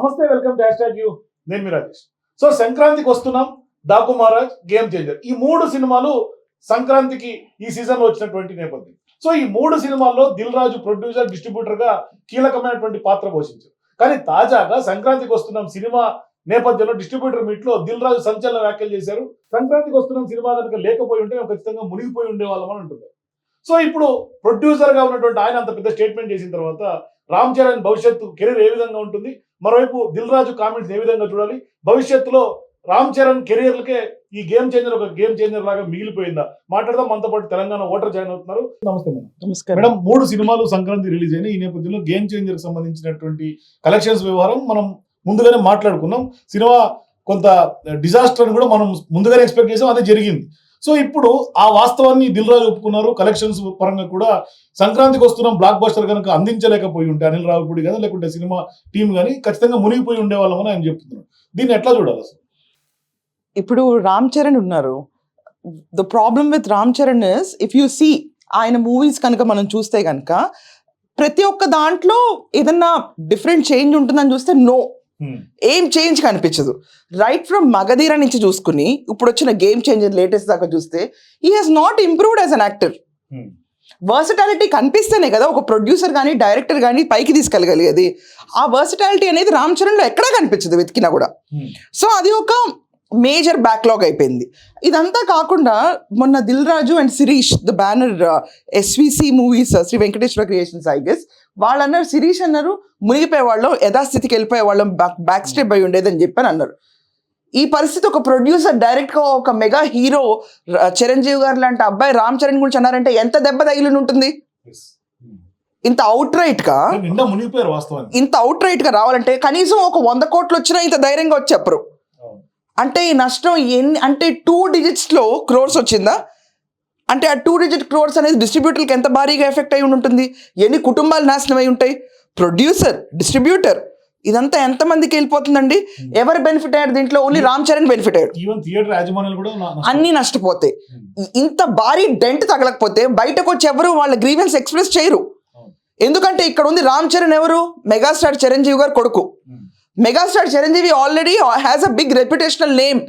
నమస్తే welcome to hash you. నేను మీ Rajesh. So సంక్రాంతికి వస్తున్నాం. Daaku Maharaj game changer. ఈ మూడు సినిమాలు సంక్రాంతికి ఈ సీజన్లో వచ్చినటువంటి నేపథ్యం. సో ఈ మూడు సినిమాల్లో దిల్ రాజు ప్రొడ్యూసర్ డిస్ట్రిబ్యూటర్గా కీలకమైనటువంటి పాత్ర పోషించారు. కానీ తాజాగా సంక్రాంతికి వస్తున్నాం సినిమా నేపథ్యంలో డిస్ట్రిబ్యూటర్ మీట్లో దిల్ రాజు సంచలన వ్యాఖ్యలు చేశారు. సంక్రాంతికి వస్తున్నాం సినిమా కనుక లేకపోయి ఉంటే మేము ఖచ్చితంగా మునిగిపోయి ఉండేవాళ్ళం అని ఉంటుంది సో ఇప్పుడు ప్రొడ్యూసర్గా ఉన్నటువంటి ఆయన అంత పెద్ద స్టేట్మెంట్ చేసిన తర్వాత రామ్ చరణ్ భవిష్యత్తు కెరీర్ ఏ విధంగా ఉంటుంది? మరోవైపు దిల్ రాజు కామెంట్స్ ఏ విధంగా చూడాలి? భవిష్యత్తులో రామ్ చరణ్ కెరీర్లకే ఈ గేమ్ చేంజర్ ఒక గేమ్ చేంజర్ లాగా మిగిలిపోయిందా? మాట్లాడదాం. మనతో పాటు తెలంగాణ ఓటర్ జాయిన్ అవుతున్నారు. నమస్తే మేడం. నమస్కారం. మేడం మూడు సినిమాలు సంక్రాంతి రిలీజ్ అయినాయి. ఈ నేపథ్యంలో గేమ్ చేంజర్కి సంబంధించినటువంటి కలెక్షన్స్ వ్యవహారం మనం ముందుగానే మాట్లాడుకున్నాం. సినిమా కొంత డిజాస్టర్ అని కూడా మనం ముందుగానే ఎక్స్పెక్ట్ చేసాం. అదే జరిగింది. సో ఇప్పుడు ఆ వాస్తవాన్ని దిల్ రాజు ఒప్పుకున్నారు. కలెక్షన్స్ పరంగా కూడా సంక్రాంతికి వస్తున్న. బ్లాక్ బస్టర్ కనుక అందించలేకపోయి ఉంటే అనిల్ రావుపూడి కానీ లేకుంటే సినిమా టీం కానీ ఖచ్చితంగా మునిగిపోయి ఉండేవాళ్ళం అని ఆయన చెప్తున్నారు. దీన్ని ఎట్లా చూడాలి అసలు? ఇప్పుడు రామ్ చరణ్ ఉన్నారు. The problem with Ram Charan is if you see ఆయన మూవీస్ కనుక మనం చూస్తే కనుక ప్రతి ఒక్క దాంట్లో ఏదన్నా డిఫరెంట్ చేంజ్ ఉంటుందని చూస్తే నో ఏం చేంజ్ కనిపించదు రైట్ ఫ్రమ్ మగధీర నుంచి చూసుకుని ఇప్పుడు వచ్చిన గేమ్ చేంజర్ లేటెస్ట్ దాకా చూస్తే ఈ has not improved as an actor Hmm. Versatility కనిపిస్తేనే కదా ఒక ప్రొడ్యూసర్ కానీ డైరెక్టర్ కానీ పైకి తీసుకెళ్ళగలిగేది. ఆ వర్సిటాలిటీ అనేది రామ్ చరణ్లో ఎక్కడా కనిపించదు వెతికినా కూడా. సో అది ఒక మేజర్ బ్యాక్లాగ్ అయిపోయింది. ఇదంతా కాకుండా మొన్న Dil Raju and Shirish the banner SVC movies Sri Venkateswara creations I guess వాళ్ళు అన్నారు శిరీష్ అన్నారు మునిగిపోయే వాళ్ళం యథాస్థితికి వెళ్ళిపోయే వాళ్ళం బ్యాక్ బ్యాక్ స్టెప్ అయి ఉండేదని చెప్పని అన్నారు. ఈ పరిస్థితి ఒక ప్రొడ్యూసర్ డైరెక్ట్గా ఒక మెగా హీరో చిరంజీవి గారు లాంటి అబ్బాయి రామ్ చరణ్ గురించి అన్నారంటే ఎంత దెబ్బ తగిలి ఉంటుంది? ఇంత అవుట్ మునిగిపోయారు వాస్తవానికి. ఇంత అవుట్ రైట్గా రావాలంటే కనీసం ఒక వంద కోట్లు వచ్చినా ఇంత ధైర్యంగా వచ్చి చెప్పరు. అంటే ఈ నష్టం ఎన్ని అంటే టూ డిజిట్స్లో క్రోర్స్ వచ్చిందా? అంటే ఆ టూ డిజిట్ క్రోర్స్ అనేది డిస్ట్రిబ్యూటర్కి ఎంత భారీగా ఎఫెక్ట్ అయి ఉంటుంది ఎన్ని కుటుంబాలు నాశనం అయి ఉంటాయి? ప్రొడ్యూసర్ డిస్ట్రిబ్యూటర్ ఇదంతా ఎంతమందికి వెళ్ళిపోతుందండి? ఎవరు బెనిఫిట్ అయ్యారు దీంట్లో? ఓన్లీ రామ్ చరణ్ బెనిఫిట్ అయ్యాడు. నష్టం. అన్నీ నష్టపోతాయి. Hmm. ఇంత భారీ డెంట్ తగలకపోతే బయటకు వచ్చి ఎవరు వాళ్ళ గ్రీవెన్స్ ఎక్స్ప్రెస్ చేయరు. ఎందుకంటే ఇక్కడ ఉంది రామ్ చరణ్ ఎవరు? మెగాస్టార్ చిరంజీవి గారు కొడుకు. Hmm. Megastar Chiranjeevi already has a big reputational name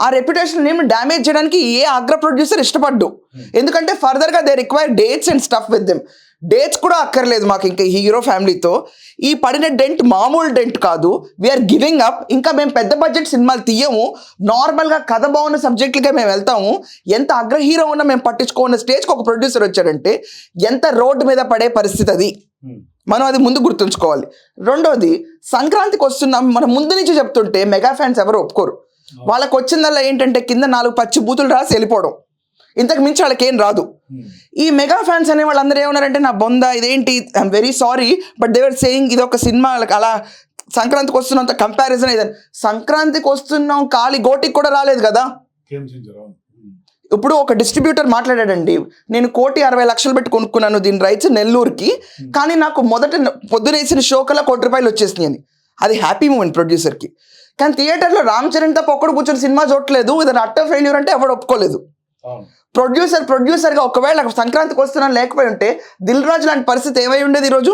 ఆ రెప్యుటేషనల్ నేమ్ డ్యామేజ్ చేయడానికి ఏ అగ్ర ప్రొడ్యూసర్ ఇష్టపడ్డు. ఎందుకంటే ఫర్దర్గా they require dates and stuff with them dates కూడా అక్కర్లేదు మాకు ఇంకా హీరో ఫ్యామిలీతో ఈ పడిన డెంట్ మామూలు డెంట్ కాదు. వీఆర్ గివింగ్ అప్ ఇంకా మేము పెద్ద బడ్జెట్ సినిమాలు తీయము. నార్మల్గా కథ బాగున్న సబ్జెక్టులకే మేము వెళ్తాము. ఎంత అగ్ర హీరో ఉన్నా మేము పట్టించుకోన్న స్టేజ్కి ఒక ప్రొడ్యూసర్ వచ్చాడంటే ఎంత రోడ్డు మీద పడే పరిస్థితి అది. Hmm. మనం అది ముందు గుర్తుంచుకోవాలి. రెండోది సంక్రాంతికి వస్తున్నాం. మనం ముందు నుంచి చెప్తుంటే మెగా ఫ్యాన్స్ ఎవరు ఒప్పుకోరు. వాళ్ళకి వచ్చిందల్లా ఏంటంటే కింద నాలుగు పచ్చి బూతులు రాసి వెళ్ళిపోవడం. ఇంతకు మించి వాళ్ళకి ఏం రాదు. ఈ మెగా ఫ్యాన్స్ అనే వాళ్ళందరూ ఏమన్నారంటే నా బొంద ఇదేంటి? I'm very sorry but they're saying ఇది ఒక సినిమా అలా సంక్రాంతికి వస్తున్నంత కంపారిజన్ ఇదని సంక్రాంతికి వస్తున్నాం కాలి గోటికి కూడా రాలేదు కదా. ఇప్పుడు ఒక డిస్ట్రిబ్యూటర్ మాట్లాడాడండి నేను కోటి అరవై లక్షలు పెట్టి కొనుక్కున్నాను దీని రైట్స్ నెల్లూరుకి కానీ నాకు మొదట పొద్దునేసిన షో కల్లా కోటి రూపాయలు వచ్చేసినాయి అని అది హ్యాపీ మూమెంట్ ప్రొడ్యూసర్కి కానీ థియేటర్లో రామ్ చరణ్ తప్ప ఒక్కడు కూర్చొని సినిమా చూడట్లేదు. ఇది అట్టర్ ఫెయిల్యూర్ అంటే ఎవడు ఒప్పుకోలేదు. ప్రొడ్యూసర్ ప్రొడ్యూసర్గా ఒకవేళ సంక్రాంతికి వస్తున్నాను లేకపోయి ఉంటే దిల్ రాజు లాంటి పరిస్థితి ఏమై ఉండేది ఈరోజు.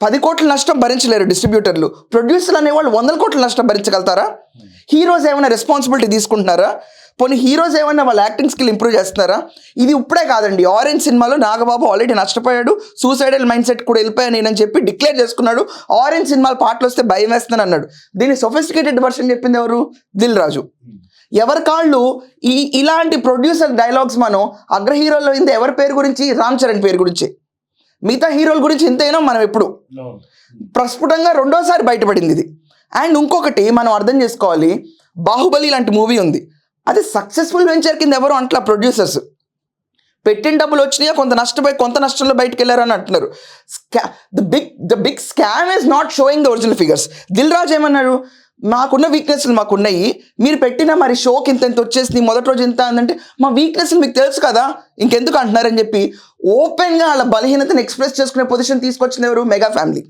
పది కోట్ల నష్టం భరించలేరు డిస్ట్రిబ్యూటర్లు ప్రొడ్యూసర్లు అనేవాళ్ళు వందల కోట్ల నష్టం భరించగలుగుతారా? హీరోస్ ఏమైనా రెస్పాన్సిబిలిటీ తీసుకుంటున్నారా? పోనీ హీరోస్ ఏమైనా వాళ్ళ యాక్టింగ్ స్కిల్ ఇంప్రూవ్ చేస్తున్నారా? ఇది ఇప్పుడే కాదండి. ఆరెంజ్ సినిమాలో నాగబాబు ఆల్రెడీ నష్టపోయాడు. సూసైడల్ మైండ్ సెట్ కూడా వెళ్ళిపోయాను నేనని చెప్పి డిక్లేర్ చేసుకున్నాడు. ఆరెంజ్ సినిమాలు పాటలు వస్తే భయం వేస్తాను అన్నాడు. దీన్ని సొఫిస్టికేటెడ్ వర్షన్ చెప్పింది ఎవరు? దిల్ రాజు. ఎవరి కాళ్ళు ఈ ఇలాంటి ప్రొడ్యూసర్ డైలాగ్స్ మనం అగ్ర హీరోల్లో ఇంత ఎవరి పేరు గురించి? రామ్ చరణ్ పేరు గురించి. మిగతా హీరోల గురించి ఇంతైనా మనం ఎప్పుడు. ప్రస్ఫుటంగా రెండోసారి బయటపడింది ఇది. అండ్ ఇంకొకటి మనం అర్థం చేసుకోవాలి బాహుబలి లాంటి మూవీ ఉంది. అది సక్సెస్ఫుల్ వెంచర్ కింద ఎవరు అంట్లా ప్రొడ్యూసర్స్ పెట్టిన డబ్బులు వచ్చినాయో? కొంత నష్టపోయి కొంత నష్టంలో బయటకు వెళ్ళారు అని అంటున్నారు. స్కా the big the big scam is not showing the original figures Dil Raju ఏమన్నారు మాకున్న వీక్నెస్లు మాకున్నాయి. మీరు పెట్టిన మరి షోకి ఇంత ఇంత వచ్చేసింది. మొదటి రోజు ఇంత అందంటే మా వీక్నెస్లు మీకు తెలుసు కదా? ఇంకెందుకు అంటున్నారని చెప్పి ఓపెన్గా వాళ్ళ బలహీనతను ఎక్స్ప్రెస్ చేసుకునే పొజిషన్ తీసుకొచ్చింది ఎవరు? మెగా ఫ్యామిలీ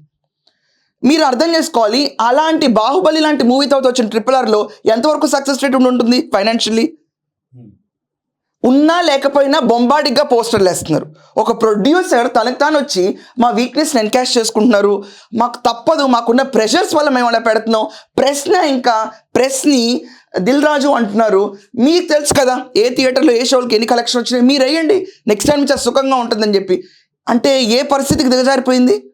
మీరు అర్థం చేసుకోవాలి అలాంటి బాహుబలి లాంటి మూవీ తర్వాత వచ్చిన ట్రిపుల్ ఆర్లో ఎంతవరకు సక్సెస్ రేట్ ఉంటుంది ఫైనాన్షియల్లీ ఉన్నా లేకపోయినా బొంబాడిగ్గా పోస్టర్లు వేస్తున్నారు. ఒక ప్రొడ్యూసర్ తనకు తాను వచ్చి మా వీక్నెస్ని ఎన్కాష్ చేసుకుంటున్నారు. మాకు తప్పదు మాకున్న ప్రెషర్స్ వల్ల మేము అలా పెడుతున్నాం. ప్రశ్న ఇంకా ప్రెస్ని దిల్ రాజు అంటున్నారు. మీకు తెలుసు కదా ఏ థియేటర్లో ఏ షోలకి ఎన్ని కలెక్షన్ వచ్చినాయి? మీరు వేయండి. నెక్స్ట్ టైం చాలా సుఖంగా ఉంటుందని చెప్పి. అంటే ఏ పరిస్థితికి దిగజారిపోయింది?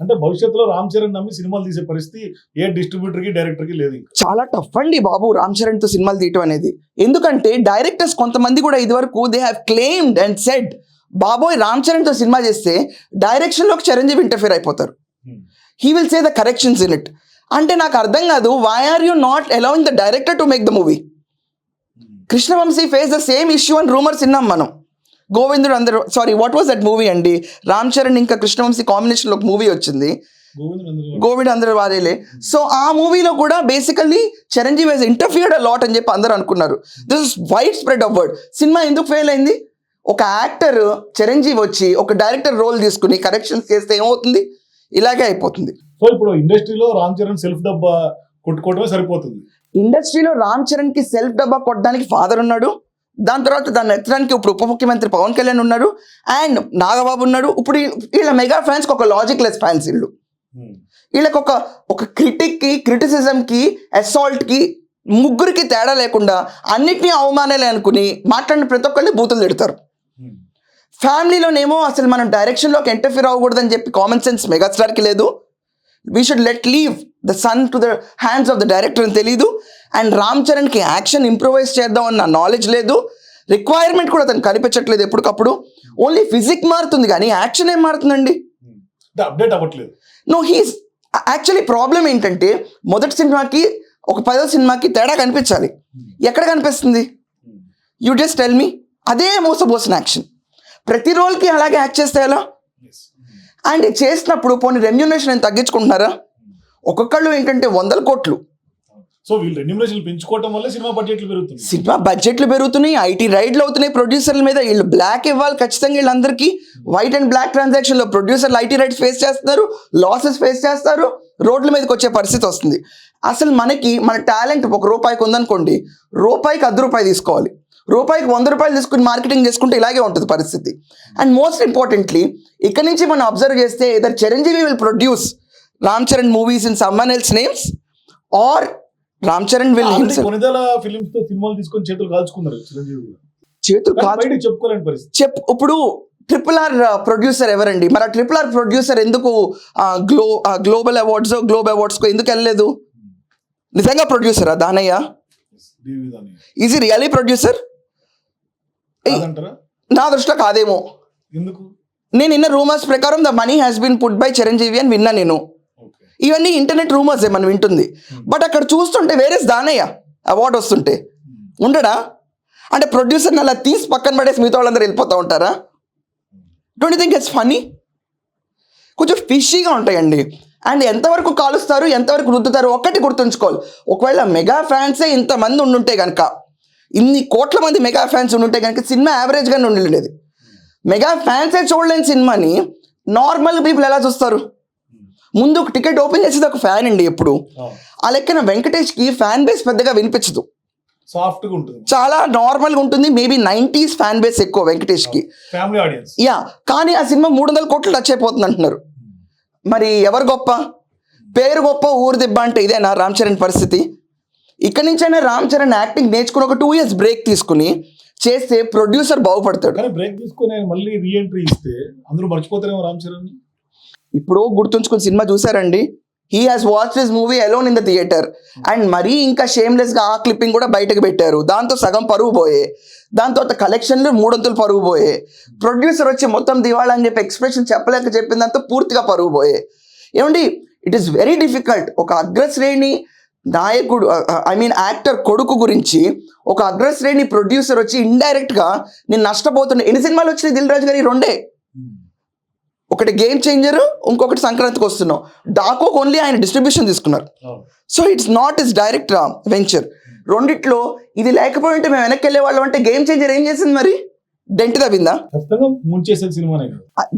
అంటే భవిష్యత్తులో రామ్ చరణ్ నమ్మి సినిమాలు తీసే పరిస్థితి ఏ డిస్ట్రిబ్యూటర్కి డైరెక్టర్కి లేదు చాలా టఫ్ అండి బాబు రామ్ చరణ్తో సినిమాలు తీయటం అనేది. ఎందుకంటే డైరెక్టర్స్ కొంతమంది కూడా ఇదివరకు they have claimed and said బాబోయ్ రామ్ చరణ్తో సినిమా చేస్తే డైరెక్షన్లోకి చిరంజీవి ఇంటర్ఫియర్ అయిపోతారు. He will say the corrections in it అంటే నాకు అర్థం కాదు why are you not allowing the director to make the movie Krishna Vamsi face the same issue అని రూమర్స్ విన్నాం మనం. గోవిందుడు అందరూ sorry what was that movie అండి? రామ్ చరణ్ ఇంకా కృష్ణవంశీ కాంబినేషన్లో ఒక మూవీ వచ్చింది. గోవింద్ గోవిడ్ అందరు వారేలే సో ఆ మూవీలో కూడా basically Chiranjeevi he's interfered a lot అని చెప్పి అందరూ అనుకున్నారు. This is widespread of word cinema ఎందుకు ఫెయిల్ అయింది? ఒక యాక్టర్ చిరంజీవి వచ్చి ఒక డైరెక్టర్ రోల్ తీసుకుని కరెక్షన్స్ చేస్తే ఏమవుతుంది? ఇలాగే అయిపోతుంది. సో ఇప్పుడు ఇండస్ట్రీలో రామ్ చరణ్ సెల్ఫ్ డబ్బా కొట్టుకోవడమే సరిపోతుంది. ఇండస్ట్రీలో రామ్ చరణ్కి సెల్ఫ్ డబ్బా కొట్టడానికి ఫాదర్ ఉన్నాడు. దాని తర్వాత దాన్ని ఎత్తడానికి ఇప్పుడు ఉప ముఖ్యమంత్రి పవన్ కళ్యాణ్ ఉన్నారు అండ్ నాగబాబు ఉన్నాడు. ఇప్పుడు వీళ్ళ మెగా ఫ్యాన్స్కి ఒక లాజిక్ లెస్ ఫ్యాన్స్ వీళ్ళు Hmm. వీళ్ళకి ఒక ఒక క్రిటిక్కి క్రిటిసిజంకి అసాల్ట్కి ముగ్గురికి తేడా లేకుండా అన్నిటినీ అవమానాలే అనుకుని మాట్లాడిన ప్రతి ఒక్కరిని బూతులు తిడతారు. Hmm. ఫ్యామిలీలోనేమో అసలు మనం డైరెక్షన్లోకి ఎంటర్ఫియర్ అవ్వకూడదని చెప్పి కామన్ సెన్స్ మెగాస్టార్కి లేదు. We should let leave the son to the hands of the director అని తెలీదు. అండ్ రామ్ చరణ్కి యాక్షన్ ఇంప్రూవైజ్ చేద్దాం అన్న నాలెడ్జ్ లేదు. రిక్వైర్మెంట్ కూడా అతను కనిపించట్లేదు ఎప్పటికప్పుడు. ఓన్లీ ఫిజిక్ మారుతుంది కానీ యాక్షన్ ఏం మారుతుందండి? అప్డేట్ అవ్వట్లేదు. నో హీస్ యాక్చువల్లీ ప్రాబ్లం ఏంటంటే మొదటి సినిమాకి ఒక పదో సినిమాకి తేడా కనిపించాలి. ఎక్కడ కనిపిస్తుంది. యూ జస్ట్ టెల్ మీ అదే మోసపోసిన యాక్షన్. ప్రతి రోల్కి అలాగే యాక్ట్ చేస్తే ఎలా. అండ్ చేసినప్పుడు పోనీ రెమ్యునేషన్ తగ్గించుకుంటున్నారా? ఒక్కొక్కళ్ళు ఏంటంటే వందల కోట్లు. సో వీళ్ళు రెన్యూమరేషన్ పెంచుకోవడం వల్ల సినిమా బడ్జెట్లు పెరుగుతుంది సినిమా బడ్జెట్లు పెరుగుతున్నాయి ఐటీ రైడ్లు అవుతున్నాయి ప్రొడ్యూసర్ల మీద వీళ్ళు బ్లాక్ ఇవ్వాలి ఖచ్చితంగా వీళ్ళందరికీ వైట్ అండ్ బ్లాక్ ట్రాన్సాక్షన్లో ప్రొడ్యూసర్లు ఐటీ రైడ్స్ ఫేస్ చేస్తారు లాసెస్ ఫేస్ చేస్తారు రోడ్ల మీదకి వచ్చే పరిస్థితి వస్తుంది. అసలు మనకి మన టాలెంట్ ఒక రూపాయికి ఉందనుకోండి రూపాయికి అర్ధ రూపాయి తీసుకోవాలి. రూపాయికి వంద రూపాయలు తీసుకుని మార్కెటింగ్ చేసుకుంటే ఇలాగే ఉంటుంది పరిస్థితి. అండ్ మోస్ట్ ఇంపార్టెంట్లీ ఇక్కడ నుంచి మనం అబ్జర్వ్ చేస్తే either Chiranjeevi will produce Ram Charan movies in someone else names or Ram Charan Konidela ఫిలిమ్స్తో సినిమాలు తీసుకొని చేతులు కాల్చుకున్నారు చిరంజీవి. చేతులు కాల్చు చెప్పుకోలేని పరిస్థితి. చెప్ ఇప్పుడు ట్రిపుల్ ఆర్ ప్రొడ్యూసర్ ఎవరండి? మరి ఆ ట్రిపుల్ ఆర్ ప్రొడ్యూసర్ ఎందుకు గ్లో గ్లోబల్ అవార్డ్స్ గ్లోబ్ అవార్డ్స్కో ఎందుకు వెళ్ళలేదు? నిజంగా ప్రొడ్యూసరా దానయ్య? ఈజ్ రియలీ ప్రొడ్యూసర్ నా దృష్టిలో కాదేమో. ఎందుకు? నేను ఇన్న రూమర్స్ ప్రకారం the money has been put by Chiranjeevi అని విన్నా నేను. ఇవన్నీ ఇంటర్నెట్ రూమర్సే మనం వింటుంది. బట్ అక్కడ చూస్తుంటే వేరే దానయ్య అవార్డు వస్తుంటే. ఉండడా? అంటే ప్రొడ్యూసర్ని అలా తీసి పక్కన పడేసి మిగతా వాళ్ళందరూ వెళ్ళిపోతూ ఉంటారా? డోంట్ థింక్ ఇట్స్ ఫనీ కొంచెం ఫిషీగా ఉంటాయండి. అండ్ ఎంతవరకు కాలుస్తారు ఎంతవరకు రుద్దుతారు ఒక్కటి గుర్తుంచుకోవాలి. ఒకవేళ మెగా ఫ్యాన్సే ఇంతమంది ఉండుంటే కనుక ఇన్ని కోట్ల మంది మెగా ఫ్యాన్స్ ఉండుంటే కనుక సినిమా యావరేజ్గానే ఉండలేదు మెగా ఫ్యాన్సే చూడలేని సినిమాని నార్మల్ పీపుల్ ఎలా చూస్తారు? ముందు ఒక టికెట్ ఓపెన్ చేసేది ఒక ఫ్యాన్ అండి ఎప్పుడు. ఆ. లెక్కన వెంకటేష్కి ఫ్యాన్ బేస్ పెద్దగా వినిపించదు. సాఫ్ట్గా ఉంటుంది. చాలా నార్మల్గా ఉంటుంది మేబీ నైంటీస్ ఫ్యాన్ బేస్ ఎక్కువ వెంకటేష్కి. Family audience. యా కానీ ఆ సినిమా మూడు వందల కోట్లు టచ్ అయిపోతుంది అంటున్నారు. మరి ఎవరు గొప్ప? పేరు గొప్ప ఊరు దెబ్బ అంటే ఇదేనా రామ్ చరణ్ పరిస్థితి? ఇక్కడి నుంచైనా రామ్ చరణ్ యాక్టింగ్ నేర్చుకుని ఒక టూ ఇయర్స్ బ్రేక్ తీసుకుని చేస్తే ప్రొడ్యూసర్ బాగుపడతాడు. బ్రేక్ తీసుకొని మళ్ళీ రీఎంట్రీ ఇస్తే అందరూ మర్చిపోతారేమో రామ్ చరణ్ ఇప్పుడు గుర్తుంచుకుని సినిమా చూసారండి he has watch this movie alone in the theatre and మరీ ఇంకా షేమ్లెస్గా ఆ క్లిప్పింగ్ కూడా బయటకు పెట్టారు. దాంతో సగం పరుగు పోయే. దాని తర్వాత కలెక్షన్లు మూడొంతులు పరుగు పోయే. ప్రొడ్యూసర్ వచ్చి మొత్తం దివాళా అని చెప్పి ఎక్స్ప్రెషన్ చెప్పలేక చెప్పిన దాంతో పూర్తిగా పరుగు పోయే. ఏమండి? ఇట్ ఈస్ వెరీ డిఫికల్ట్ ఒక అగ్రశ్రేణి నాయకుడు ఐ మీన్ యాక్టర్ కొడుకు గురించి ఒక అగ్రశ్రేణి ప్రొడ్యూసర్ వచ్చి ఇండైరెక్ట్గా నేను నష్టపోతున్నా ఎన్ని సినిమాలు వచ్చినాయి దిల్ రాజు గారి రెండే? ఒకటి గేమ్ చేంజర్ ఇంకొకటి సంక్రాంతికి వస్తున్నాం. డాకోకి ఓన్లీ ఆయన డిస్ట్రిబ్యూషన్ తీసుకున్నారు. So it's not is direct venture రెండిట్లో ఇది లేకపోయింటే మేము వెనక్కి వెళ్ళే వాళ్ళం అంటే గేమ్ చేంజర్ ఏం చేసింది మరి? డెంట్ తవ్విందా?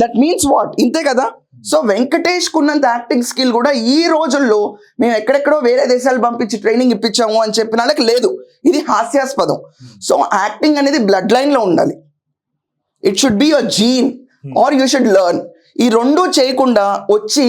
దట్ మీన్స్ వాట్ ఇంతే కదా? సో వెంకటేష్ కున్నంత యాక్టింగ్ స్కిల్ కూడా ఈ రోజుల్లో మేము ఎక్కడెక్కడో వేరే దేశాలు పంపించి ట్రైనింగ్ ఇప్పించాము అని చెప్పిన వాళ్ళకి లేదు. ఇది హాస్యాస్పదం. సో యాక్టింగ్ అనేది బ్లడ్ లైన్లో ఉండాలి. It should be your gene or you should learn ఈ రెండు చేయకుండా వచ్చి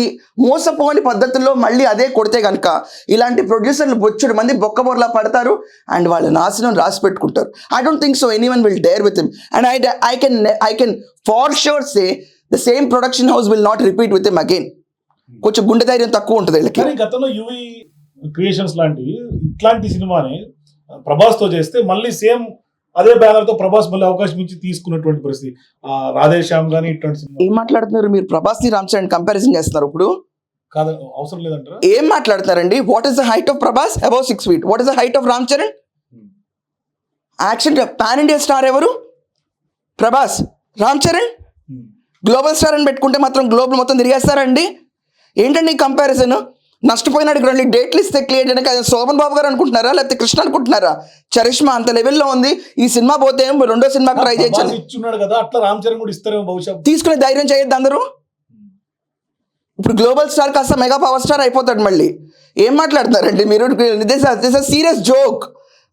మోసపోని పద్ధతుల్లో మళ్ళీ అదే కొడితే కనుక ఇలాంటి ప్రొడ్యూసర్లు బొచ్చుడు మంది బొక్కబొర్లా పడతారు అండ్ వాళ్ళ నాశనం రాసి పెట్టుకుంటారు. I don't think so anyone will dare with him and I I can I can for sure say the same production house will not repeat with him again కొంచెం గుండె ధైర్యం తక్కువ ఉంటుంది వీళ్ళకి. గతంలో యువి క్రియేషన్స్ లాంటివి ఇట్లాంటి సినిమాని ప్రభాస్తో చేస్తే మళ్ళీ సేమ్ అదే బ్యానర్తో ప్రభాస్ మళ్ళీ అవకాశం ఇచ్చి తీసుకున్నటువంటి పరిస్థితి. ఆ రాధేశ్యామ్ గానీ ఇట్లాంటి సినిమా ఏం మాట్లాడుతున్నారు మీరు? ప్రభాస్ని రామ్ చరణ్ కంపారిజన్ చేస్తున్నారు ఇప్పుడు? కాదు అవసరం లేదంటారా? ఏం మాట్లాడుతున్నారండి? What is the height of Prabhas? Above six feet what is the height of Ram Charan? Action pan India star ఎవరు? Prabhas. Ram Charan? Hmm. Global star అని పెట్టుకుంటే మాత్రం గ్లోబల్ మొత్తం తిరిగేస్తారండి. ఏంటండి కంపారిజన్ నష్టపోయినాడు రెండు డేట్లు ఇస్తే క్లియర్ చేయడానికి అది శోభన్ బాబు గారు అనుకుంటున్నారా? లేకపోతే కృష్ణ అనుకుంటున్నారా? చరిష్మా అంత లెవెల్లో ఉంది. ఈ సినిమా పోతే రెండో సినిమాకి ట్రై ప్రభాస్ చేయొచ్చు ఇచ్చున్నాడు కదా అట్లా రామ్ చరణ్ కూడా ఇస్తారేమో బహుశా. తీసుకునే ధైర్యం చేయొద్దు అందరూ. ఇప్పుడు గ్లోబల్ స్టార్ కాస్త మెగా పవర్ స్టార్ అయిపోతాడు మళ్ళీ. ఏం మాట్లాడతారండి మీరు? This this a serious joke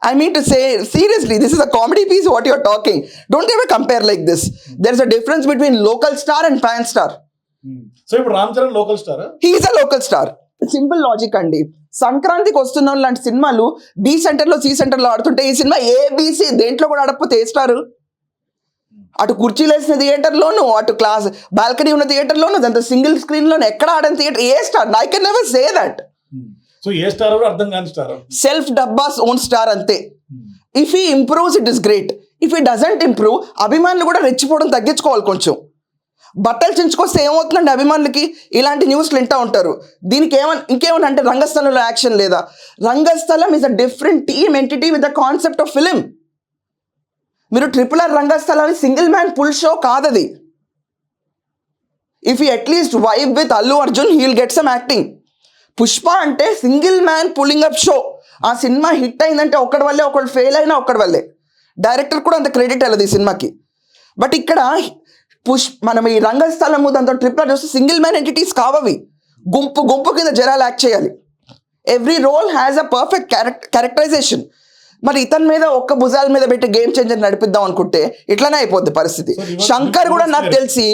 I mean to say seriously this is a comedy piece what you're talking don't ever compare like this there is a difference between local star and fan star so ఇప్పుడు Ram Charan local star he is a local star simple logic అండి. సంక్రాంతికి వస్తున్నాం లాంటి సినిమాలు B సెంటర్లో C సెంటర్లో ఆడుతుంటే ఈ సినిమా ఏబిసి దేంట్లో కూడా ఆడకపోతే ఏ స్టార్ అటు కుర్చీలు వేసిన థియేటర్లోను అటు క్లాస్ బాల్కనీ ఉన్న థియేటర్లోను దాంతో సింగిల్ స్క్రీన్లోను ఎక్కడ ఆడని theatre A star? I can never say that so A star అర్థం కాని స్టార్. సెల్ఫ్ డబ్బాస్ ఓన్ స్టార్ అంతే. If he improves it is great if he doesn't improve అభిమానులు కూడా రెచ్చిపోవడం తగ్గించుకోవాలి కొంచెం. బట్టలు చించుకొస్తే ఏమవుతుందండి అభిమానులకి? ఇలాంటి న్యూస్లు వింటూ ఉంటారు. దీనికి ఏమని ఇంకేమని అంటే రంగస్థలంలో యాక్షన్ లేదా? Rangasthalam is a different team entity with the concept of film మీరు triple R Rangasthalam single man full show కాదది. If you at least vibe with Allu Arjun he'll get some acting Pushpa అంటే single man pulling up show. ఆ సినిమా hit అయిందంటే ఒకటి వల్లే ఒకటి fail అయినా ఒకటి వల్లే. డైరెక్టర్ కూడా అంత క్రెడిట్ వెళ్ళదు ఈ సినిమాకి. బట్ ఇక్కడ పుష్ మనం ఈ రంగస్థలము దాంతో ట్రిప్లర్ చూస్తే సింగిల్ మ్యాన్ ఎంటిటీస్ కావవి. గుంపు గుంపు కింద జనాలు యాక్ట్ చేయాలి. Every role has a perfect characterisation మరి ఇతని మీద ఒక్క భుజాల మీద పెట్టి గేమ్ చేంజర్ నడిపిద్దాం అనుకుంటే ఇట్లానే అయిపోద్ది పరిస్థితి. శంకర్ కూడా నాకు తెలిసి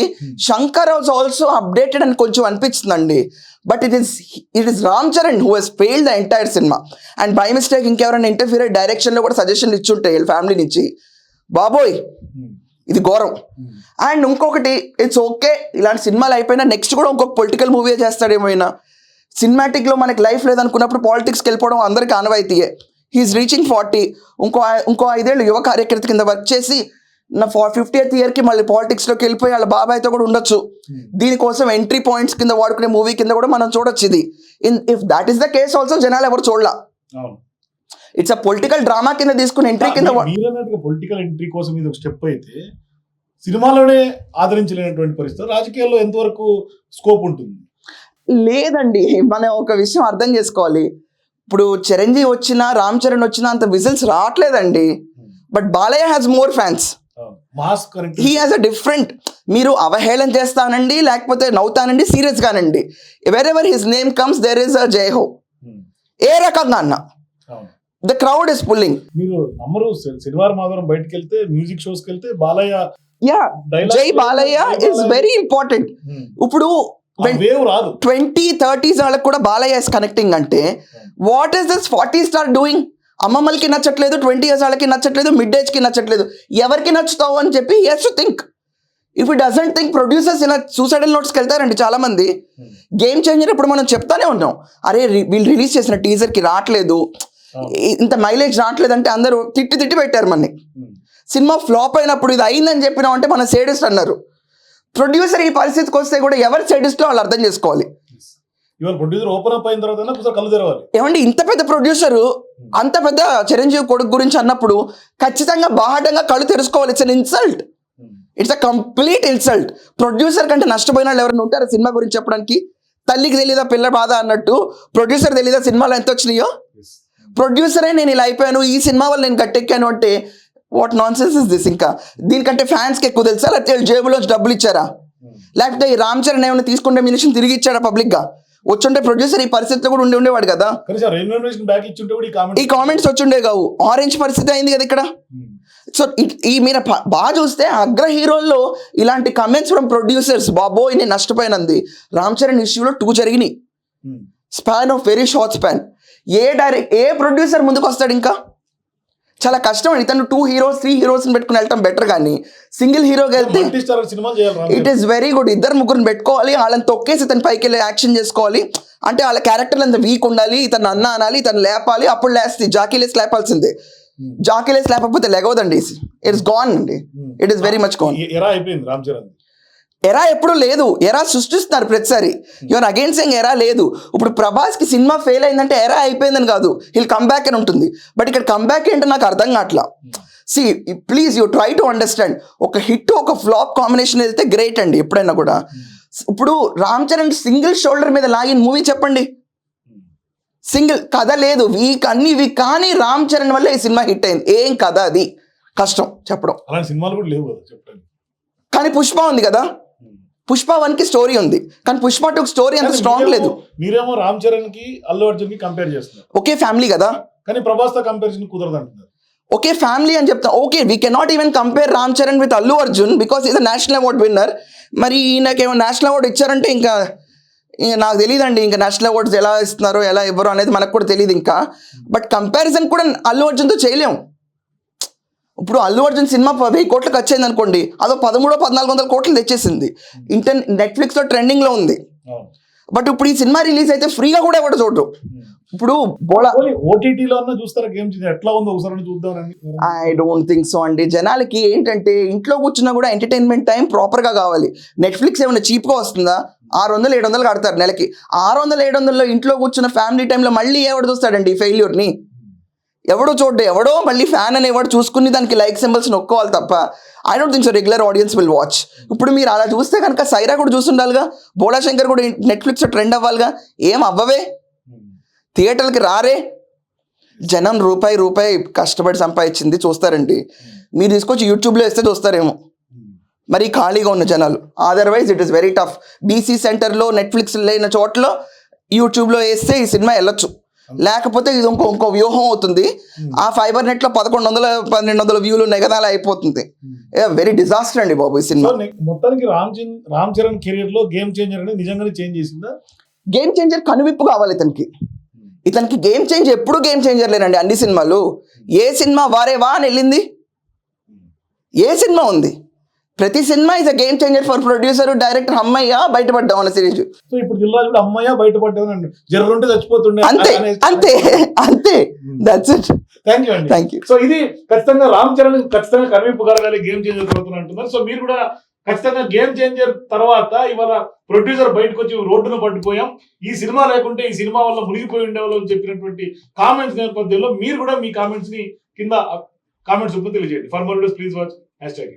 శంకర్ వాజ్ ఆల్సో అప్డేటెడ్ అని కొంచెం అనిపిస్తుందండి but it is it is Ram Charan who he's fail the entire cinema and by mistake ఇంకెవరైనా ఇంటర్ఫీర్ డైరెక్షన్లో కూడా సజెషన్లు ఇచ్చుంటే వీళ్ళ ఫ్యామిలీ నుంచి. బాబోయ్! ఇది ఘోరం. అండ్ ఇంకొకటి ఇట్స్ ఓకే ఇలాంటి సినిమాలు అయిపోయినా నెక్స్ట్ కూడా ఇంకొక పొలిటికల్ మూవీ చేస్తాడేమో అయినా సినిమాటిక్లో మనకి లైఫ్ లేదనుకున్నప్పుడు పాలిటిక్స్కి వెళ్ళిపోవడం అందరికీ ఆనవాయితీయే. హీఈస్ రీచింగ్ ఫార్టీ ఇంకో ఇంకో ఐదేళ్ళు యువ కార్యకర్త కింద వర్క్ చేసి నా ఫార్ ఫిఫ్టీయత్ ఇయర్కి మళ్ళీ పాలిటిక్స్లోకి వెళ్ళిపోయి వాళ్ళ బాబాయ్తో కూడా ఉండొచ్చు. దీనికోసం ఎంట్రీ పాయింట్స్ కింద వాడుకునే మూవీ కింద కూడా మనం చూడొచ్చు ఇది. In if that is the case also జనాలు ఎవరు చూడలా? ఇట్స్ అ పొలిటికల్ డ్రామా కింద తీసుకుని ఎంట్రీ కింద పొలిటికల్ ఎంట్రీ కోసం ఇది ఒక స్టెప్ అయితే సినిమాలోనే ఆదరించలేనటువంటి పరిస్థితి. రాజకీయాల్లో ఎంతవరకు స్కోప్ ఉంటుంది? లేదండి మనం ఒక విషయం అర్థం చేసుకోవాలి. ఇప్పుడు చిరంజీవి వచ్చినా రామ్ చరణ్ వచ్చినా అంత విజిల్స్ రావట్లేదండి. But Balayya has more fans he has a different మీరు అవహేళన చేస్తానండి లేకపోతే నవ్వుతానండి సీరియస్ గానండి. Wherever his name comes there is a జై హో. ఏ రకంగా అన్న ద క్రౌడ్ ఇస్ పుల్లింగ్ మీరు నమ్మరు శనివారం ఆదివారం బయటకు వెళ్తే మ్యూజిక్ షోస్కి వెళ్తే బాలయ్య యా జై Balayya is very important Hmm. ఇప్పుడు ట్వంటీ థర్టీస్ వాళ్ళకి కూడా బాలయ్య ఇస్ కనెక్టింగ్ అంటే what is this forty star doing అమ్మమ్మలకి నచ్చట్లేదు ట్వంటీ ఇయర్స్ వాళ్ళకి నచ్చట్లేదు మిడ్ ఏజ్కి నచ్చట్లేదు. ఎవరికి నచ్చుతావు అని చెప్పి yes think if it doesn't think producers ఇలా సూసైడల్ నోట్స్కి వెళ్తారండి చాలా మంది గేమ్ చేంజర్ ఇప్పుడు మనం చెప్తానే ఉన్నాం. అరే వీళ్ళు రిలీజ్ చేసిన టీజర్కి రావట్లేదు ఇ- ఇంత మైలేజ్ రావట్లేదు అంటే అందరూ తిట్టి తిట్టి పెట్టారు మనని. Hmm. సినిమా ఫ్లాప్ అయినప్పుడు ఇది అయిందని చెప్పినాం అంటే మన సేడిస్ట్ అన్నారు. ప్రొడ్యూసర్ ఈ పరిస్థితికి వస్తే కూడా ఎవరు సేడిస్ట్లో వాళ్ళు అర్థం చేసుకోవాలి. ఇవాళ ప్రొడ్యూసర్ ఓపెన్ అప్ అయిన తర్వాత ఒకసారి కళ్ళు తెరవాలి. ఏమండి ఇంత పెద్ద ప్రొడ్యూసరు అంత పెద్ద చిరంజీవి కొడుకు గురించి అన్నప్పుడు ఖచ్చితంగా బాహటంగా కళ్ళు తెరుచుకోవాలి. It's an insult it's a complete insult producer కంటే నష్టపోయిన వాళ్ళు ఎవరైనా ఉంటారా సినిమా గురించి చెప్పడానికి? తల్లికి తెలీదా పిల్ల బాధ అన్నట్టు? ప్రొడ్యూసర్ తెలీదా సినిమాలో ఎంత వచ్చినాయో? ప్రొడ్యూసరే నేను ఇలా అయిపోయాను ఈ సినిమా వల్ల నేను గట్టెక్కాను అంటే what nonsense is this ఇంకా దీనికంటే ఫ్యాన్స్కి ఎక్కువ తెలుసా? లేకపోతే జేబులోంచి డబ్బులు ఇచ్చారా? లేకపోతే ఈ రామ్ చరణ్ ఏమైనా తీసుకుంటే మినిషన్ తిరిగి ఇచ్చాడా పబ్లిక్గా వచ్చుంటే ప్రొడ్యూసర్ ఈ పరిస్థితిలో కూడా ఉండి ఉండేవాడు కదా? ఈ కామెంట్ ఈ కామెంట్స్ వచ్చుండే కావు. ఆరెంజ్ పరిస్థితి అయింది కదా ఇక్కడ. సో ఇ- ఈ మీరు బాగా చూస్తే అగ్ర హీరోల్లో ఇలాంటి కమెంట్స్ ఫ్రమ్ ప్రొడ్యూసర్స్ బాబోయ్ నేను నష్టపోయినంది. రామ్ చరణ్ ఇష్యూలో టూ జరిగినాయి. Span of very short span A direct A producer ముందుకు వస్తాడు ఇంకా? చాలా కష్టం. అండి ఇతను టూ హీరోస్ త్రీ హీరోస్ పెట్టుకుని వెళ్ళటం బెటర్ కానీ సింగిల్ హీరోకి వెళ్తే ఇట్ ఈస్ వెరీ గుడ్ ఇద్దరు ముగ్గురిని పెట్టుకోవాలి వాళ్ళని తొక్కేసి ఇతను పైకి వెళ్ళి యాక్షన్ చేసుకోవాలి. అంటే వాళ్ళ క్యారెక్టర్ అంత వీక్ ఉండాలి ఇతను అన్న అనాలి ఇతను లేపాలి అప్పుడు లేస్తుంది జాకీలేసి లేపాల్సిందే. జాకీలేసి లేకపోతే లెగవదండి. ఇట్స్ గాన్ అండి. It is very much gone అయిపోయింది రామ్ చరణ్. ఎరా ఎప్పుడు లేదు ఎరా సృష్టిస్తున్నారు ప్రతిసారి. యువర్ అగైన్ సెయింగ్ ఎరా లేదు. ఇప్పుడు ప్రభాస్కి సినిమా ఫెయిల్ అయిందంటే ఎరా అయిపోయిందని కాదు. వీళ్ళు కమ్బ్యాక్ అని ఉంటుంది. బట్ ఇక్కడ కమ్బ్యాక్ ఏంటో నాకు అర్థం కావట్లా. See please you try to understand ఒక హిట్ ఒక ఫ్లాప్ కాంబినేషన్ వెళ్తే గ్రేట్ అండి ఎప్పుడైనా కూడా. ఇప్పుడు రామ్ చరణ్ సింగిల్ షోల్డర్ మీద లాగిన మూవీ చెప్పండి. సింగిల్ కథ లేదు. వీక్ అన్ని వీక్ కానీ రామ్ చరణ్ వల్ల ఈ సినిమా హిట్ అయింది. ఏం కథ అది? కష్టం చెప్పడం. అలాంటి సినిమాలు కూడా లేవు కదా చెప్పండి కానీ పుష్ప ఉంది కదా? పుష్ప వన్కి స్టోరీ ఉంది. కానీ పుష్ప టూ స్టోరీ అంత స్ట్రాంగ్ లేదు. మీరేమో రామ్ చరణ్కి అల్లు అర్జున్కి కంపేర్ చేస్తున్నారు. ఒకే ఫ్యామిలీ కదా. కానీ ప్రభాస్తో కంపారిజన్ కుదరదు అంటున్నారు. ఒకే ఫ్యామిలీ అని చెప్తా okay we cannot even compare Ram Charan with Allu Arjun because is national award winner మరి ఈయనకేమో నేషనల్ అవార్డు ఇచ్చారంటే ఇంకా ఇంకా నాకు తెలియదండి ఇంకా నేషనల్ అవార్డ్స్ ఎలా ఇస్తున్నారో ఎలా ఇవ్వరో అనేది మనకు కూడా తెలియదు ఇంకా. బట్ కంపారిజన్ కూడా అల్లు అర్జున్తో చేయలేం. ఇప్పుడు అల్లు అర్జున్ సినిమా వెయ్యి కోట్లకు వచ్చింది అనుకోండి అదో పదమూడో పద్నాలుగు వందల కోట్లు తెచ్చేసింది. ఇంటర్ నెట్ఫ్లిక్స్లో ట్రెండింగ్లో ఉంది. బట్ ఇప్పుడు ఈ సినిమా రిలీజ్ అయితే ఫ్రీగా కూడా ఎవరు చూడరు. ఇప్పుడు బోళా పోనీ ఓటీటీలో అన్న చూస్తారా గేమ్ ఎట్లా ఉందో ఒకసారి చూద్దామని ఐ డోంట్ థింక్ సో అండి. జనాలకి ఏంటంటే ఇంట్లో కూర్చున్నా కూడా ఎంటర్టైన్మెంట్ టైం ప్రాపర్గా కావాలి. నెట్ఫ్లిక్స్ ఏమైనా చీప్గా వస్తుందా? ఆరు వందలు ఏడు వందలు కడతారు నెలకి. ఆరు వందలు ఏడు వందల్లో ఇంట్లో కూర్చున్న ఫ్యామిలీ టైంలో మళ్ళీ ఎవడు చూస్తాడండి? ఈ ఫెయిల్యూర్ని ఎవడో చూడ్డు ఎవడో మళ్ళీ ఫ్యాన్ అని ఎవడు చూసుకుని దానికి లైక్ సింబల్స్ నొక్కోవాలి తప్ప I don't think so regular audience will watch ఇప్పుడు మీరు అలా చూస్తే కనుక సైరా కూడా చూస్తుండాలిగా బోళా శంకర్ కూడా నెట్ఫ్లిక్స్ ట్రెండ్ అవ్వాలిగా ఏం అవ్వవే? థియేటర్కి రారే. జనం రూపాయి రూపాయి కష్టపడి సంపాదించింది చూస్తారండి. మీరు తీసుకొచ్చి యూట్యూబ్లో వేస్తే చూస్తారేమో. మరి ఖాళీగా ఉన్న జనాలు. Otherwise it is very tough BC సెంటర్లో నెట్ఫ్లిక్స్ లేని చోట్ల యూట్యూబ్లో వేస్తే ఈ సినిమా వెళ్ళొచ్చు. లేకపోతే ఇది ఇంకో ఇంకో వ్యూహం అవుతుంది. ఆ ఫైబర్ నెట్లో పదకొండు వందల పన్నెండు వందల వ్యూలు నెగదాల అయిపోతుంది. వెరీ డిజాస్టర్ అండి బాబు ఈ సినిమా. మొత్తానికి రామ్ చరణ్ రామ్ చరణ్ కెరీర్లో గేమ్ చేంజర్ అనేది నిజంగానే చేంజ్ చేసిందా? గేమ్ చేంజర్ కనువిప్పు కావాలి ఇతనికి. ఇతనికి గేమ్ చేంజ్ ఎప్పుడు గేమ్ చేంజర్ లేనండి అన్ని సినిమాలు. ఏ సినిమా వారే వా అని వెళ్ళింది ఏ సినిమా ఉంది? ప్రతి cinema is a game changer for producer director అమ్మయ్య బయటపడ్డాం అన్న సిరీస్ సో ఇప్పుడు దిల్రాజు కూడా అమ్మయ్య బయటపడ్డామని జర్రుంటే చచ్చిపోతుండే. అంతే అంతే అంతే. దట్స్ ఇట్ థ్యాంక్ యూ అండి. థ్యాంక్ యూ సో ఇది ఖచ్చితంగా రామ్ చరణ్ ఖచ్చితంగా కనువిప్పు కలగాలి గేమ్ చేంజర్ తర్వాత అంటున్నారు. సో మీరు కూడా ఖచ్చితంగా గేమ్ చేంజర్ తర్వాత ఇవాళ ప్రొడ్యూసర్ బయటకు వచ్చి రోడ్డును పట్టుకోయాం ఈ సినిమా లేకుంటే ఈ సినిమా వల్ల మునిగిపోయి ఉండేవాళ్ళు అని చెప్పినటువంటి కామెంట్స్ నేపథ్యంలో మీరు కూడా మీ కామెంట్స్ని కింద కామెంట్స్ తెలియజేయండి. For more please watch hashtag